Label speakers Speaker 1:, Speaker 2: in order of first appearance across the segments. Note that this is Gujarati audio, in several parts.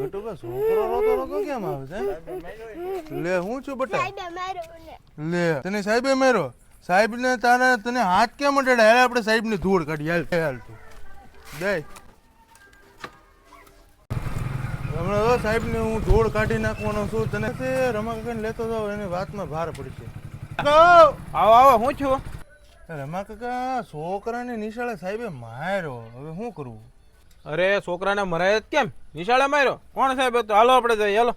Speaker 1: ગટુકા છોકરો રોતો રોતો કેમ આવે છે? લે હું છું બટા.
Speaker 2: સાહેબે માર્યો મને.
Speaker 1: લે તને સાહેબે માર્યો? સાહેબ ને તારા તને હાથ કેમ અડાડે હાલ આપણે સાહેબની ધૂળ કાઢી હાલ હાલ તું. દે. હમણાં તો સાહેબ ને હું ધૂળ કાઢી નાખવાનો છું. તને તે ને લેતો જાવ એની વાતમાં ભાર પડશે છે.
Speaker 3: આવો આવો હું છું?
Speaker 1: રમા કાકા છોકરાને નિશાળે સાહેબે માર્યો. હવે શું કરવું
Speaker 3: અરે છોકરાને મરાય જ કેમ? નિશાળે માર્યો? કોણ સાહેબ હતો? હાલો આપણે જઈએ હાલો.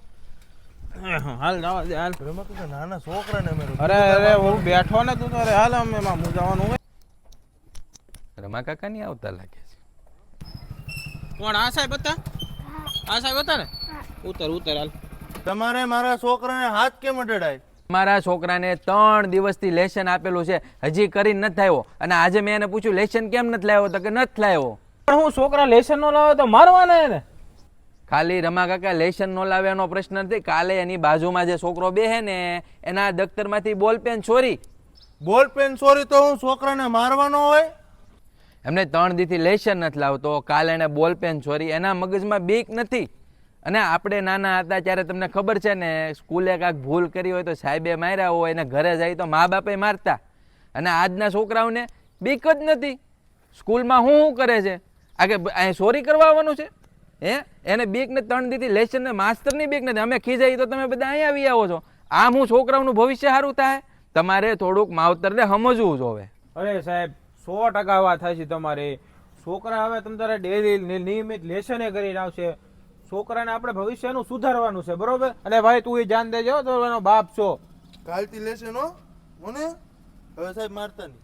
Speaker 3: હાલ જવા દે હાલ.
Speaker 1: નાના છોકરાને માર્યો.
Speaker 3: અરે અરે હું બેઠો ને તું તો અરે હાલ અમે એમાં હું જવાનું હોય.
Speaker 4: રમા કાકા નહીં આવતા લાગે છે.
Speaker 3: કોણ આ સાહેબ હતા? આ સાહેબ હતા ને? ઉતર ઉતર હાલ.
Speaker 1: તમારે મારા છોકરાને હાથ કેમ અડાડાય?
Speaker 4: મારા છોકરાને ત્રણ દિવસથી લેશન આપેલું છે. હજી કરી નથી આવ્યો. અને આજે મેં એને પૂછ્યું લેશન કેમ નથી લાવ્યો? તો કે નથી લાવ્યો.
Speaker 3: પણ હું છોકરા લેશન નો લાવે તો મારવાના એને?
Speaker 4: ખાલી રમા કાકા લેશન નો લાવ્યાનો પ્રશ્ન નથી. કાલે એની બાજુમાં જે છોકરો બેહે ને એના દફતરમાંથી બોલ પેન ચોરી.
Speaker 1: બોલ પેન સોરી તો હું છોકરાને મારવાનો હોય?
Speaker 4: એમને ત્રણ દીથી લેશન નથી લાવતો. કાલે એને બોલ પેન ચોરી. એના મગજમાં બીક નથી. અને આપણે નાના હતા ત્યારે તમને ખબર છે ને સ્કૂલે કાંઈક ભૂલ કરી હોય તો સાહેબે માર્યા હોય અને ઘરે જાય તો મા બાપે મારતા. અને આજના છોકરાઓને બીક જ નથી. સ્કૂલમાં શું શું કરે છે? આગે અહીં સોરી કરવા આવવાનું છે? હે? એને બીક ને ત્રણ દીધી લેશન ને માસ્તરની બીક નથી અમે ખીજાઈ તો તમે બધા અહીંયા આવી આવો છો. આમ હું છોકરાઓનું ભવિષ્ય સારું થાય? તમારે થોડુંક માવતરને સમજવું જોવે
Speaker 3: અરે સાહેબ સો ટકા વાત થાય છે તમારે. છોકરા હવે તમ તારે ડેલી નિયમિત લેસને કરીને આવશે. છોકરાને આપણે ભવિષ્યનું સુધારવાનું છે બરોબર? અને ભાઈ તું એ જાન દેજો તો એનો બાપ છો.
Speaker 1: કાલથી લેશે નો? મને? હવે સાહેબ મારતા નહીં.